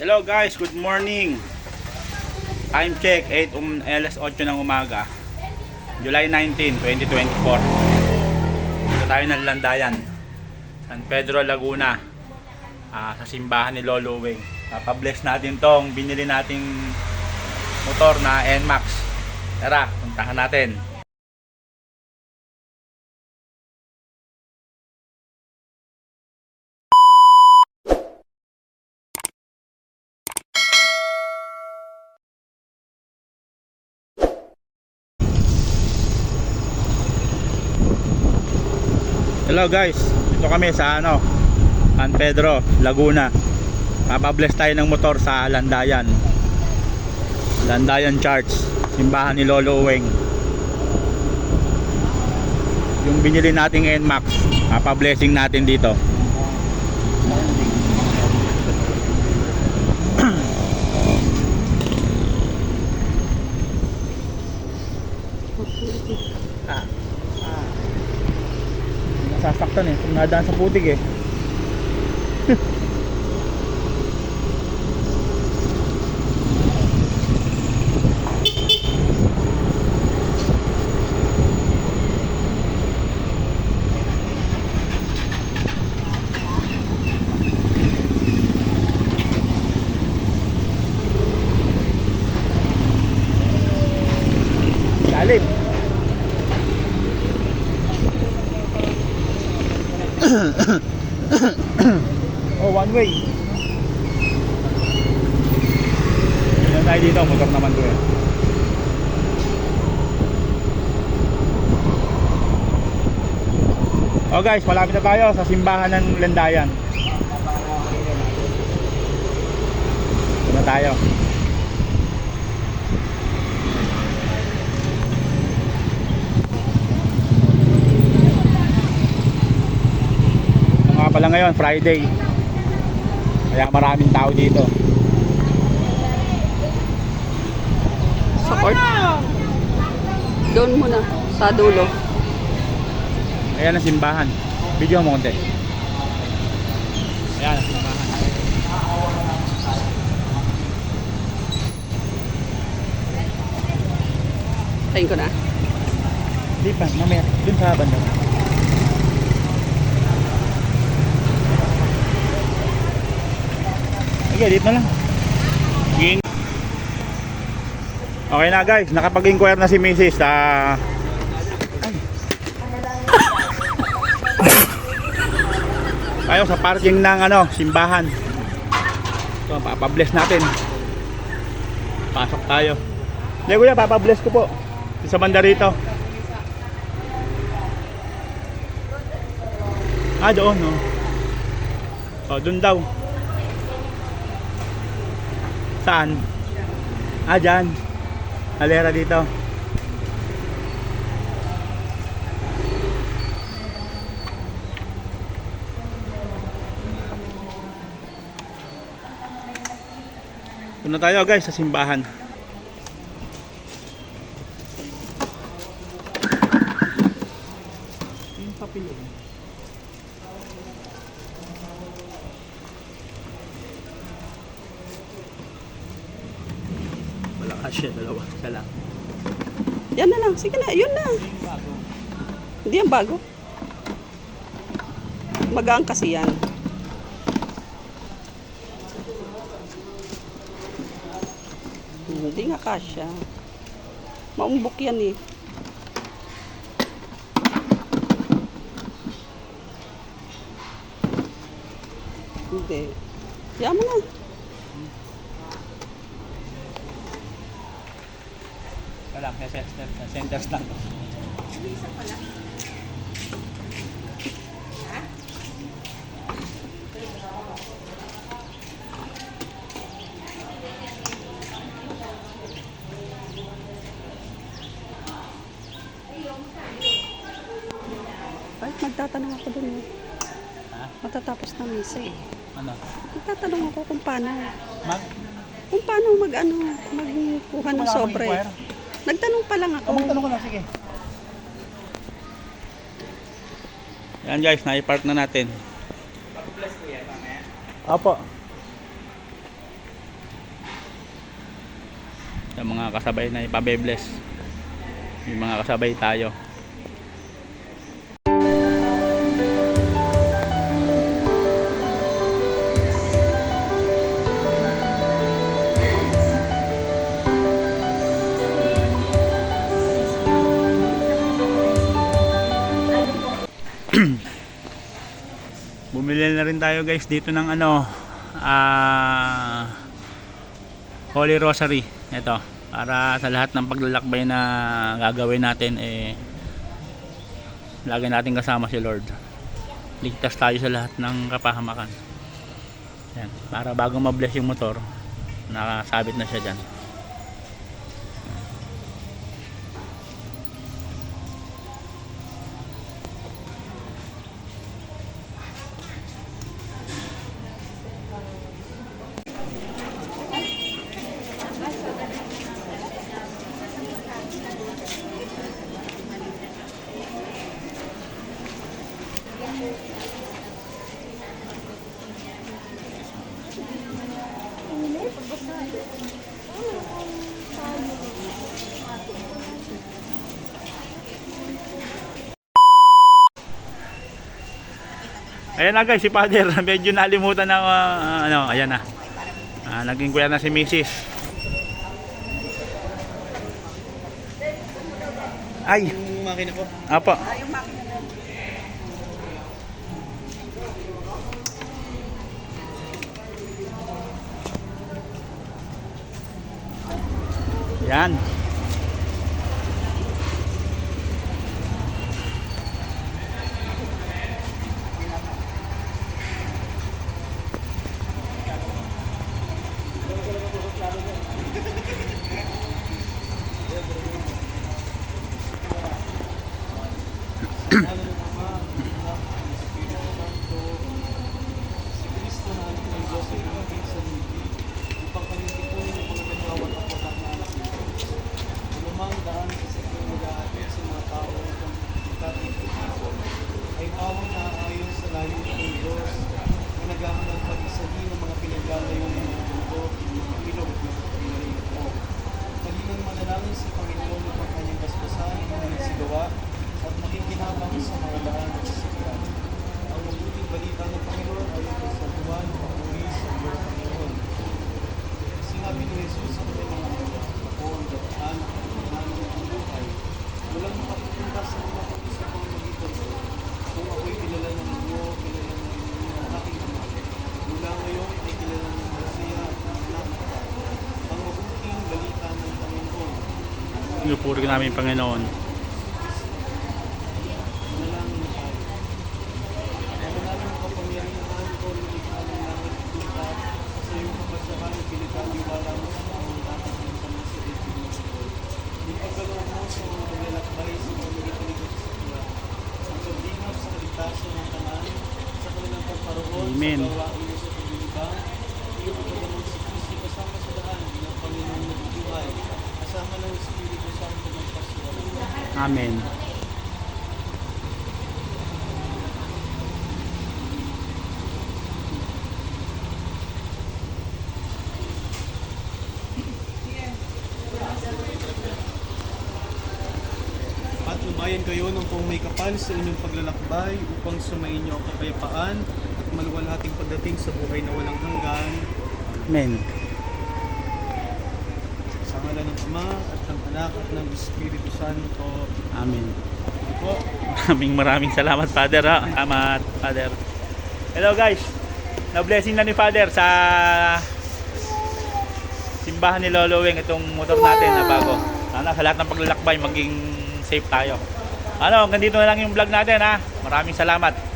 Hello guys, good morning. Time check 8 um, alas 8 ng umaga. July 19, 2024. Dito tayo ng Landayan. San Pedro, Laguna. Ah, sa simbahan ni Lolo Wing. Papabless natin tong binili nating motor na NMAX. Tara, puntahan natin. Hello guys, dito kami sa ano, San Pedro, Laguna. Papabless tayo ng motor sa Landayan. Landayan Church, simbahan ni Lolo Uweng. Yung binili nating NMAX, papablessing natin dito. Eh, kung nadaan sa putik eh. oh, one way. Yan tayo dito, motor naman to eh. Oh guys, malapit na tayo sa simbahan ng Lendayan. Ito na tayo. Pala ngayon, Friday. Kaya maraming tao dito. Sa court. Doon muna, sa dulo. Ayan ang simbahan. Video mo konti. Ayan ang simbahan. Tayin ko na. Di pa, mamaya. Dun sa banda. Okay, dito na lang. Gin. Okay na guys, nakapag-inquire na si Mrs. sa tayo sa parking ng ano, simbahan. Ito, papabless natin. Pasok tayo. Hindi kuya, papabless ko po. Sa banda rito. Ah, doon, no? Oh, doon daw. Saan? Ah, dyan. Alera dito. Na tayo guys sa simbahan. Yung papilo. Kasya, dalawa. Isa lang. Yan na lang. Sige na, yun na. Hindi yan bago. Magaan kasi yan. Hindi nga kasya. Maumbok yan eh. Hindi. Yan mo na. Wala, centers, centers lang. Ay, magtatanong ako dun eh. Ha? Matatapos na misa eh. Ano? Magtatanong ako kung paano. Mag? Kung paano mag ano, magkuha ng Wala akong sobre. inquire. Nagtanong pa lang ako. Oh, magtanong ka na, sige. Yan guys, naipark na natin. Pag-plus ko yan, mamaya? Apo. Yung mga kasabay na ipabebless. Yung mga kasabay tayo. Rin tayo guys dito ng ano ah Holy Rosary. Ito, para sa lahat ng paglalakbay na gagawin natin eh lagi natin kasama si Lord. Ligtas tayo sa lahat ng kapahamakan. Yan, para bago ma-bless yung motor, nakasabit na siya diyan. Ayan na guys, si Father, medyo nalimutan na ah, ano, ayan na. Ah, naging kuya na si Mrs. Ay, Yung makina ko. apa. Yan. Si Kristo na anak ng Diyos ay dumating sa mundo upang pangitipunin ang mga nagawat at watak na anak ng Diyos. Lumang daan sa kanyang mag-aatid sa mga tao upang pagkikitat ng Kristo ay pawang naaayon sa layo ng Diyos na naghahanap pag-isahin ng mga pinaglalayo ng mga mundo, ng mga ilog at mga pinalingat mo. Kalinang manalangin sa Panginoon upang kanyang basbasan ng mga nagsigawa at makikinabang sa mga daan at sasakyan. Ang mabuting balita ng Panginoon ay ito sa tuwan at papuri sa iyo, Panginoon. Sinabi ni Jesus sa kanyang mga mga, Ako ang dataan at namin ang buhay. Walang makapupunta sa mga pag-isa pang magitan ko. Kung ako'y kilala ng inyo, kilala ng inyo ang aking ama. Mula ngayon ay kilala ng Masiya at ng anak ko. Ang mabuting balita ng Panginoon. Pinupuri namin Panginoon. Manalangin tayo. Manalangin ang kapangyarihan ko ng ikaw ng langit at lupa sa iyong kapasyahan at pilitan ang wala mo sa mga dapat ng pamasalit ng mga ito. Ipagkaloob mo sa mga maglalakbay sa mga nagitiligod sa kanya. Sa paglingap sa kaligtasan ng tanan, sa kanilang pagparoon, Amen. sa gawain mo sa paglilibang, iyo pagkagamot si Kristi kasama sa daan ng Panginoon na bubuhay, kasama ng Espiritu Santo ng pasyalan. Amen. At lumayan kayo ng kung may kapal sa inyong paglalakbay upang sumayin niyo ang kapayapaan maluwalhating pagdating sa buhay na walang hanggan. Amen. Sa ngalan ng Ama at ng Anak at ng Espiritu Santo. Amen. Po. Maraming maraming salamat Father ha. Salamat Father. Hello guys. Na-blessing na ni Father sa simbahan ni Lolo Weng itong motor natin na bago. Sana sa lahat ng paglalakbay maging safe tayo. Ano, ganito na lang yung vlog natin ha. Maraming salamat.